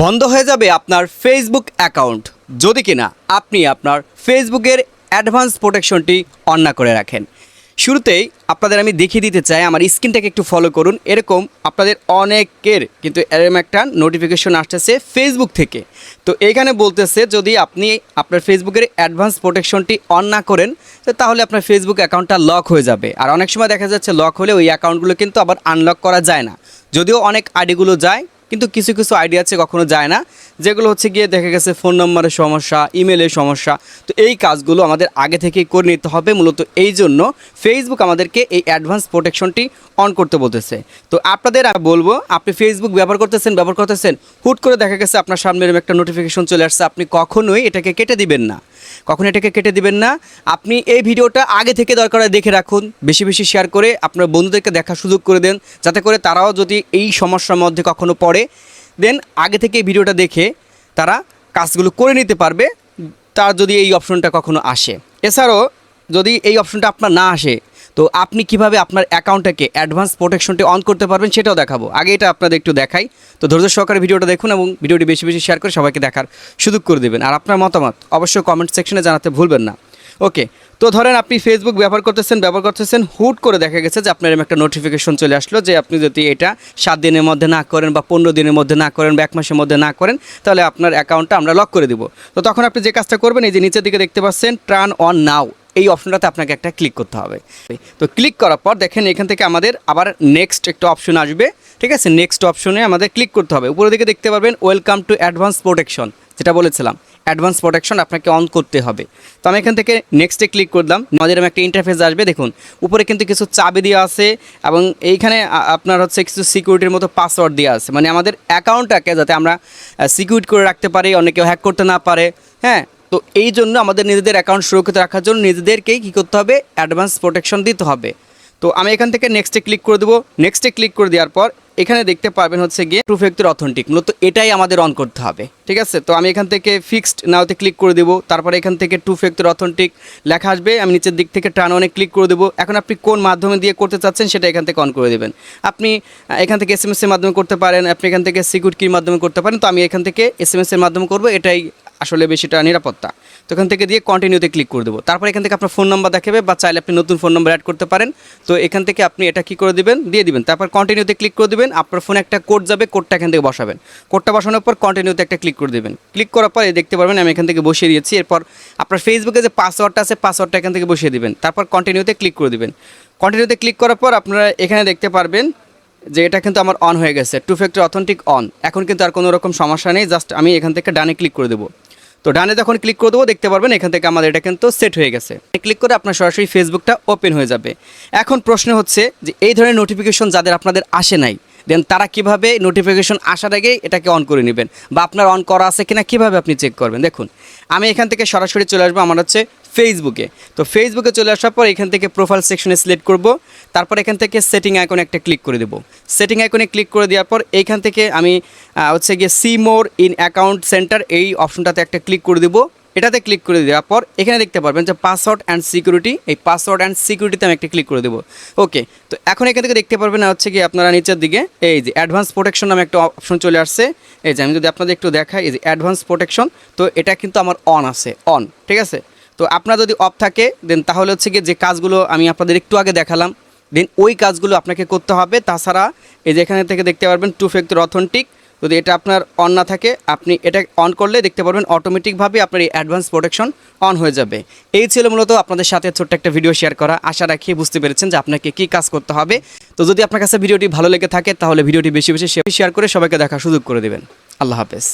বন্ধ হয়ে যাবে আপনার ফেসবুক অ্যাকাউন্ট যদি কিনা আপনি আপনার ফেসবুকের অ্যাডভান্স প্রোটেকশনটি অন না করে রাখেন। শুরুতেই আপনাদের আমি দেখিয়ে দিতে চাই, আমার স্ক্রিনটাকে একটু ফলো করুন। এরকম আপনাদের অনেকের কিন্তু এরকম একটা নোটিফিকেশন আসতেছে ফেসবুক থেকে। তো এইখানে বলতেছে, যদি আপনি আপনার ফেসবুকের অ্যাডভান্স প্রোটেকশনটি অন না করেন তাহলে আপনার ফেসবুক অ্যাকাউন্টটা লক হয়ে যাবে। আর অনেক সময় দেখা যাচ্ছে লক হলে ওই অ্যাকাউন্টগুলো কিন্তু আবার আনলক করা যায় না। যদিও অনেক আইডিগুলো যায় কিন্তু কিছু কিছু আইডিয়া আছে কখনো যায় না, যেগুলো হচ্ছে গিয়ে দেখা গেছে ফোন নম্বরের সমস্যা, ইমেলের সমস্যা। তো এই কাজগুলো আমাদের আগে থেকেই করে নিতে হবে, মূলত এই জন্য ফেসবুক আমাদেরকে এই অ্যাডভান্স প্রোটেকশনটি অন করতে বলতেছে। তো আপনাদের বলব, আপনি ফেসবুক ব্যবহার করতেছেন ব্যবহার করতেছেন, হুট করে দেখা গেছে আপনার সামনে একটা নোটিফিকেশন চলে আসছে, আপনি কখনোই এটাকে কেটে দিবেন না। কখন এটাকে কেটে দিবেন না। আপনি এই ভিডিওটা আগে থেকে দরকার দেখে রাখুন, বেশি বেশি শেয়ার করে আপনার বন্ধুদেরকে দেখার সুযোগ করে দেন, যাতে করে তারাও যদি এই সমস্যার মধ্যে কখনো পড়ে, দেন আগে থেকে এই ভিডিওটা দেখে তারা কাজগুলো করে নিতে পারবে, তার যদি এই অপশনটা কখনো আসে। এছাড়াও যদি এই অপশনটা আপনার না আসে তো আপনি কীভাবে আপনার অ্যাকাউন্টটাকে অ্যাডভান্স প্রোটেকশনটি অন করতে পারবেন সেটাও দেখাবো। আগে এটা আপনাদের একটু দেখাই। তো ধৈর্য সহকারে ভিডিওটা দেখুন এবং ভিডিওটি বেশি বেশি শেয়ার করে সবাইকে দেখার সুযোগ করে দেবেন। আর আপনার মতামত অবশ্যই কমেন্ট সেকশনে জানাতে ভুলবেন না। ওকে তো ধরেন আপনি ফেসবুক ব্যবহার করতেছেন ব্যবহার করতেছেন, হুট করে দেখা গেছে যে আপনার একটা নোটিফিকেশন চলে আসলো যে আপনি যদি এটা সাত দিনের মধ্যে না করেন বা পনেরো দিনের মধ্যে না করেন বা এক মাসের মধ্যে না করেন, তাহলে আপনার অ্যাকাউন্টটা আমরা লক করে দিব। তো তখন আপনি যে কাজটা করবেন, এই যে নিচের দিকে দেখতে পাচ্ছেন ট্রান অন নাও এই অপশনটাতে আপনাকে একটা ক্লিক করতে হবে। তো ক্লিক করার পর দেখেন এখান থেকে আমাদের আবার নেক্সট একটা অপশন আসবে। ঠিক আছে? নেক্সট অপশনে আমাদের ক্লিক করতে হবে। উপরের দিকে দেখতে পারবেন ওয়েলকাম টু অ্যাডভান্স প্রোটেকশন যেটা বলেছিলাম অ্যাডভান্স প্রোটেকশন আপনাকে অন করতে হবে। তো আমি এখান থেকে নেক্সটে ক্লিক করলাম। আমাদের একটা ইন্টারফেস আসবে। দেখুন, উপরে কিন্তু কিছু চাবি দেওয়া আছে এবং এইখানে আপনার হচ্ছে কিছু সিকিউরিটির মতো পাসওয়ার্ড দেওয়া আছে। মানে আমাদের অ্যাকাউন্টটাকে যাতে আমরা সিকিউরিট করে রাখতে পারি অনেকে হ্যাক করতে না পারে হ্যাঁ? তো এই জন্য আমাদের নিজেদের অ্যাকাউন্ট সুরক্ষিত রাখার জন্য নিজেদেরকেই কী করতে হবে? অ্যাডভান্স প্রোটেকশন দিতে হবে। তো আমি এখান থেকে নেক্সটে ক্লিক করে দেবো। নেক্সটে ক্লিক করে দেওয়ার পর এখানে দেখতে পারবেন হচ্ছে গিয়ে টু ফ্যাক্টর অথেন্টিক মূলত এটাই আমাদের অন করতে হবে। ঠিক আছে? তো আমি এখান থেকে ফিক্সড নাওতে ক্লিক করে দেবো। তারপরে এখান থেকে টু ফ্যাক্টর অথেন্টিক লেখা আসবে। আমি নিচের দিক থেকে টার্ন অনে ক্লিক করে দেবো। এখন আপনি কোন মাধ্যমে দিয়ে করতে চাচ্ছেন সেটা এখান থেকে অন করে দেবেন। আপনি এখান থেকে এস এম এর মাধ্যমে করতে পারেন। আপনি এখান থেকে সিকিউর কির মাধ্যমে করতে পারেন। তো আমি এখান থেকে এস এম এর মাধ্যমে করব। এটাই আসলে বেশিটা নিরাপত্তা। তো এখান থেকে দিয়ে কন্টিনিউতে ক্লিক করে দেবো। তারপর এখান থেকে আপনার ফোন নাম্বার দেখাবে বা চাইলে আপনি নতুন ফোন নাম্বার অ্যাড করতে পারেন। তো এখান থেকে আপনি এটা কি করে দিবেন? দিয়ে দিবেন। তারপর কন্টিনিউতে ক্লিক করে দিবেন। আপনার ফোনে একটা কোড যাবে কোডটা এখান থেকে বসাবেন। কোডটা বসানোর পর কন্টিনিউতে একটা ক্লিক করে দিবেন। ক্লিক করার পর দেখতে পারবেন আমি এখান থেকে বসিয়ে দিয়েছি। এরপর আপনার ফেসবুকে যে পাসওয়ার্ডটা আছে পাসওয়ার্ডটা এখান থেকে বসিয়ে দিবেন। তারপর কন্টিনিউতে ক্লিক করে দিবেন। কন্টিনিউতে ক্লিক করার পর আপনারা এখানে দেখতে পারবেন যে এটা কিন্তু আমার অন হয়ে গেছে। টু ফ্যাক্টর অথেন্টিক অন এখন কিন্তু আর কোনো রকম সমস্যা নেই। জাস্ট আমি এখান থেকে ডানে ক্লিক করে দেবো। তো ডানে যখন ক্লিক করে দেবো, দেখতে পারবেন এখান থেকে আমাদের এটা কিন্তু সেট হয়ে গেছে। ক্লিক করে আপনার সরাসরি ফেসবুকটা ওপেন হয়ে যাবে। এখন প্রশ্ন হচ্ছে যে, এই ধরনের নোটিফিকেশন যাদের আপনাদের আসে নাই দেন তারা কীভাবে নোটিফিকেশন আসার আগে এটাকে অন করে নেবেন? বা আপনার অন করা আছে কিনা, কীভাবে আপনি চেক করবেন? দেখুন, আমি এখান থেকে সরাসরি চলে আসব। আমার হচ্ছে ফেসবুকে। তো ফেসবুকে চলে আসার পর এখান থেকে প্রোফাইল সেকশনে সিলেক্ট করব। তারপর এখান থেকে সেটিং আইকনে একটা ক্লিক করে দেবো। সেটিং আইকনে ক্লিক করে দেওয়ার পর এইখান থেকে আমি হচ্ছে গিয়ে see more in account centre এই অপশনটাতে একটা ক্লিক করে দেবো। এটাতে ক্লিক করে দেওয়ার পর এখানে দেখতে পারবেন যে পাসওয়ার্ড অ্যান্ড সিকিউরিটি এই পাসওয়ার্ড অ্যান্ড সিকিউরিটিতে আমি একটা ক্লিক করে দেবো। ওকে তো এখন এখান থেকে দেখতে পারবেন হচ্ছে কি আপনারা নিচের দিকে, এই যে অ্যাডভান্স প্রোটেকশন নামে একটা অপশন চলে আসছে। এই যে আমি যদি আপনাদের একটু দেখাই, এই যে অ্যাডভান্স প্রোটেকশন তো এটা কিন্তু আমার অন আছে অন ঠিক আছে? তো আপনার যদি অফ থাকে দেন তাহলে হচ্ছে গিয়ে যে কাজগুলো আমি আপনাদের একটু আগে দেখালাম দেন ওই কাজগুলো আপনাকে করতে হবে। তাছাড়া এই যে এখানে থেকে দেখতে পারবেন টু ফ্যাক্টর অথেন্টিক যদি এটা আপনার অন না থাকে, আপনি এটা অন করলে দেখতে পারবেন অটোমেটিকভাবে আপনার এই অ্যাডভান্স প্রোটেকশন অন হয়ে যাবে। এই ছিল মূলত আপনাদের সাথে ছোট্ট একটা ভিডিও শেয়ার করা। আশা রাখি বুঝতে পেরেছেন যে আপনাকে কী কাজ করতে হবে। তো যদি আপনার কাছে ভিডিওটি ভালো লেগে থাকে, তাহলে ভিডিওটি বেশি বেশি শেয়ার করে সবাইকে দেখার সুযোগ করে দেবেন। আল্লাহ হাফেজ।